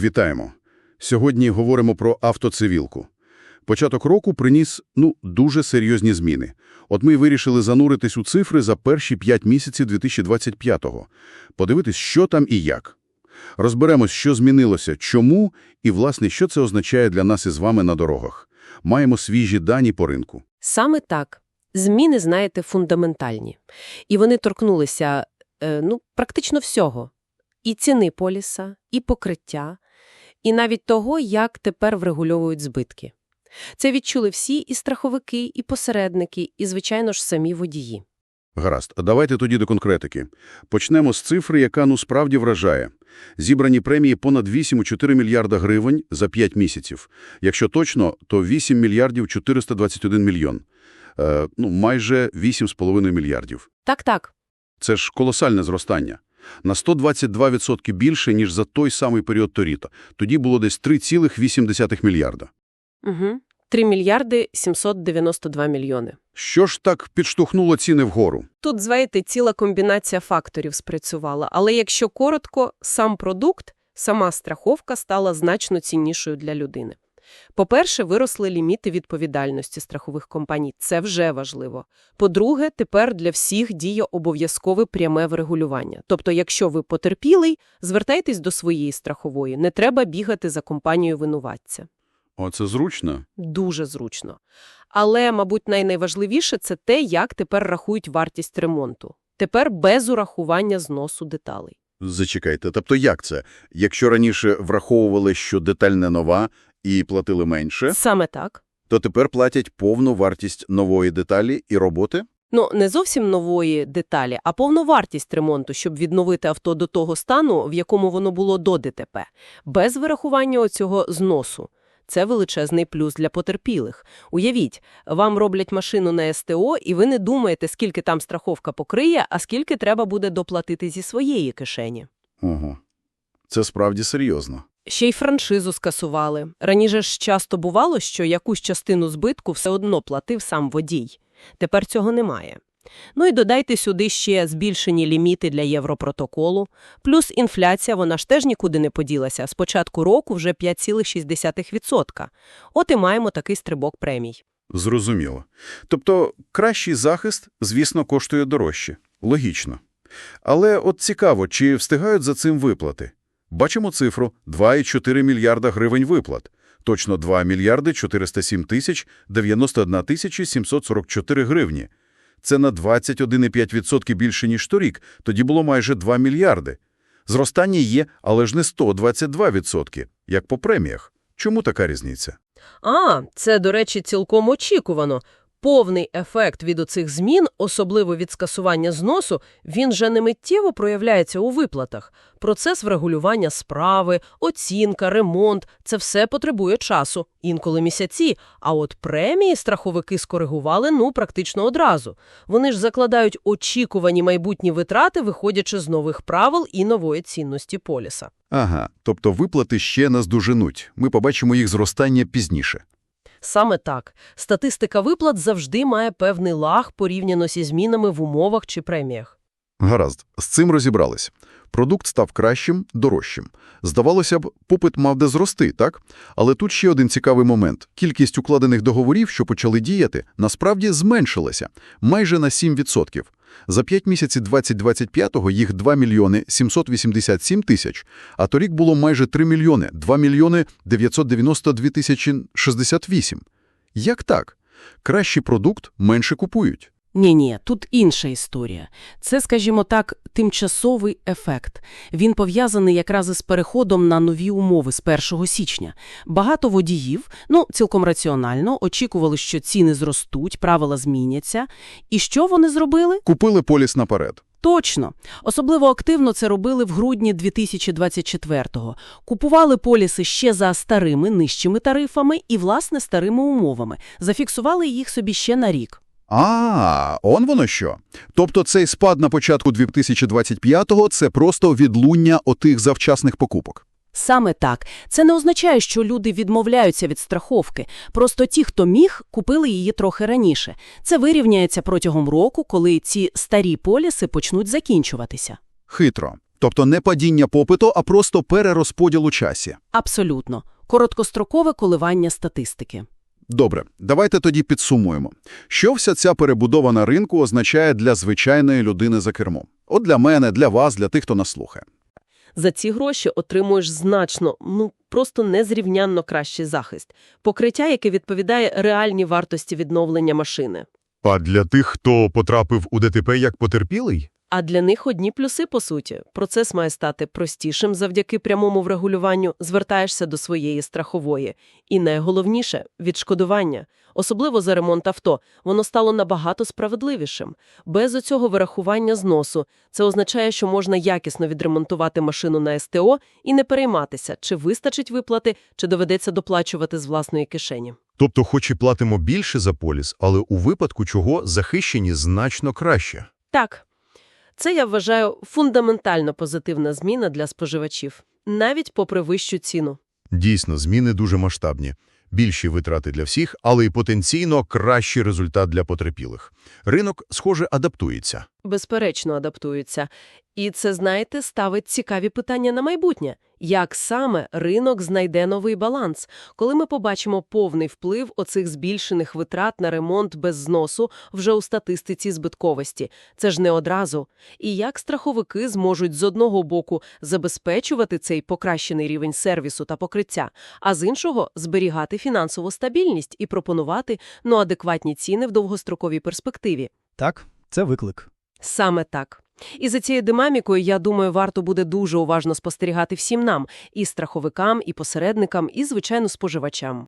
Вітаємо. Сьогодні говоримо про автоцивілку. Початок року приніс, ну, дуже серйозні зміни. От ми вирішили зануритись у цифри за перші 5 місяців 2025-го. Подивитись, що там і як. Розберемось, що змінилося, чому і, власне, що це означає для нас із вами на дорогах. Маємо свіжі дані по ринку. Саме так. Зміни, знаєте, фундаментальні. І вони торкнулися, е, ну, практично всього. І ціни поліса, і покриття, і навіть того, як тепер врегульовують збитки. Це відчули всі і страховики, і посередники, і, звичайно ж, самі водії. Гаразд, давайте тоді до конкретики. Почнемо з цифри, яка ну справді вражає. Зібрані премії понад 8,4 мільярда гривень за 5 місяців. Якщо точно, то 8 мільярдів 421 мільйон. Е, ну, майже 8,5 мільярдів. Так-так. Це ж колосальне зростання. На 122% більше, ніж за той самий період торіто. Тоді було десь 3,8 мільярда. Угу. 3 мільярди 792 мільйони. Що ж так підштовхнуло ціни вгору? Тут, знаєте, ціла комбінація факторів спрацювала. Але якщо коротко, сам продукт, сама страховка стала значно ціннішою для людини. По-перше, виросли ліміти відповідальності страхових компаній. Це вже важливо. По-друге, тепер для всіх діє обов'язкове пряме врегулювання. Тобто, якщо ви потерпілий, звертайтесь до своєї страхової. Не треба бігати за компанією винуватця. Оце зручно. Дуже зручно. Але, мабуть, найнайважливіше – це те, як тепер рахують вартість ремонту. Тепер без урахування зносу деталей. Зачекайте, тобто як це? Якщо раніше враховували, що деталь не нова і платили менше, Саме так. то тепер платять повну вартість нової деталі і роботи? Ну, не зовсім нової деталі, а повну вартість ремонту, щоб відновити авто до того стану, в якому воно було до ДТП. Без вирахування оцього зносу. Це величезний плюс для потерпілих. Уявіть, вам роблять машину на СТО, і ви не думаєте, скільки там страховка покриє, а скільки треба буде доплатити зі своєї кишені. Ого. Це справді серйозно. Ще й франшизу скасували. Раніше ж часто бувало, що якусь частину збитку все одно платив сам водій. Тепер цього немає. Ну і додайте сюди ще збільшені ліміти для Європротоколу, плюс інфляція, вона ж теж нікуди не поділася. З початку року вже 5,6%. От і маємо такий стрибок премій. Зрозуміло. Тобто кращий захист, звісно, коштує дорожче. Логічно. Але от цікаво, чи встигають за цим виплати? Бачимо цифру – 2,4 мільярда гривень виплат. Точно 2 мільярди 407 тисяч 91 тисячі 744 гривні. Це на 21,5% більше, ніж торік. Тоді було майже 2 мільярди. Зростання є, але ж не 122%, як по преміях. Чому така різниця? А, це, до речі, цілком очікувано. Повний ефект від оцих змін, особливо від скасування зносу, він же не миттєво проявляється у виплатах. Процес врегулювання справи, оцінка, ремонт – це все потребує часу, інколи місяці. А от премії страховики скоригували, ну, практично одразу. Вони ж закладають очікувані майбутні витрати, виходячи з нових правил і нової цінності поліса. Ага, тобто виплати ще наздоженуть. Ми побачимо їх зростання пізніше. Саме так. Статистика виплат завжди має певний лаг порівняно зі змінами в умовах чи преміях. Гаразд, з цим розібрались. Продукт став кращим, дорожчим. Здавалося б, попит мав де зрости, так? Але тут ще один цікавий момент. Кількість укладених договорів, що почали діяти, насправді зменшилася – майже на 7%. За 5 місяців 2025-го їх 2 мільйони 787 тисяч, а торік було майже 3 мільйони – 2 мільйони 992 тисячі 68. Як так? Кращий продукт менше купують. Ні-ні, тут інша історія. Це, скажімо так, тимчасовий ефект. Він пов'язаний якраз із переходом на нові умови з 1 січня. Багато водіїв, ну, цілком раціонально, очікували, що ціни зростуть, правила зміняться. І що вони зробили? Купили поліс наперед. Точно. Особливо активно це робили в грудні 2024-го. Купували поліси ще за старими, нижчими тарифами і, власне, старими умовами. Зафіксували їх собі ще на рік. А, он воно що. Тобто цей спад на початку 2025-го – це просто відлуння отих завчасних покупок. Саме так. Це не означає, що люди відмовляються від страховки. Просто ті, хто міг, купили її трохи раніше. Це вирівняється протягом року, коли ці старі поліси почнуть закінчуватися. Хитро. Тобто не падіння попиту, а просто перерозподіл у часі. Абсолютно. Короткострокове коливання статистики. Добре, давайте тоді підсумуємо. Що вся ця перебудова на ринку означає для звичайної людини за кермом? От для мене, для вас, для тих, хто нас слухає. За ці гроші отримуєш значно, ну, просто незрівнянно кращий захист. Покриття, яке відповідає реальній вартості відновлення машини. А для тих, хто потрапив у ДТП як потерпілий? А для них одні плюси, по суті. Процес має стати простішим завдяки прямому врегулюванню, звертаєшся до своєї страхової. І найголовніше – відшкодування. Особливо за ремонт авто. Воно стало набагато справедливішим. Без оцього вирахування зносу. Це означає, що можна якісно відремонтувати машину на СТО і не перейматися, чи вистачить виплати, чи доведеться доплачувати з власної кишені. Тобто, хоч і платимо більше за поліс, але у випадку чого захищені значно краще. Так, це, я вважаю, фундаментально позитивна зміна для споживачів, навіть попри вищу ціну. Дійсно, зміни дуже масштабні. Більші витрати для всіх, але й потенційно кращий результат для потерпілих. Ринок, схоже, адаптується. Безперечно, адаптується. І це, знаєте, ставить цікаві питання на майбутнє. Як саме ринок знайде новий баланс? Коли ми побачимо повний вплив оцих збільшених витрат на ремонт без зносу вже у статистиці збитковості. Це ж не одразу. І як страховики зможуть з одного боку забезпечувати цей покращений рівень сервісу та покриття, а з іншого – зберігати фінансову стабільність і пропонувати ну, адекватні ціни в довгостроковій перспективі. Так, це виклик. Саме так. І за цією динамікою, я думаю, варто буде дуже уважно спостерігати всім нам – і страховикам, і посередникам, і, звичайно, споживачам.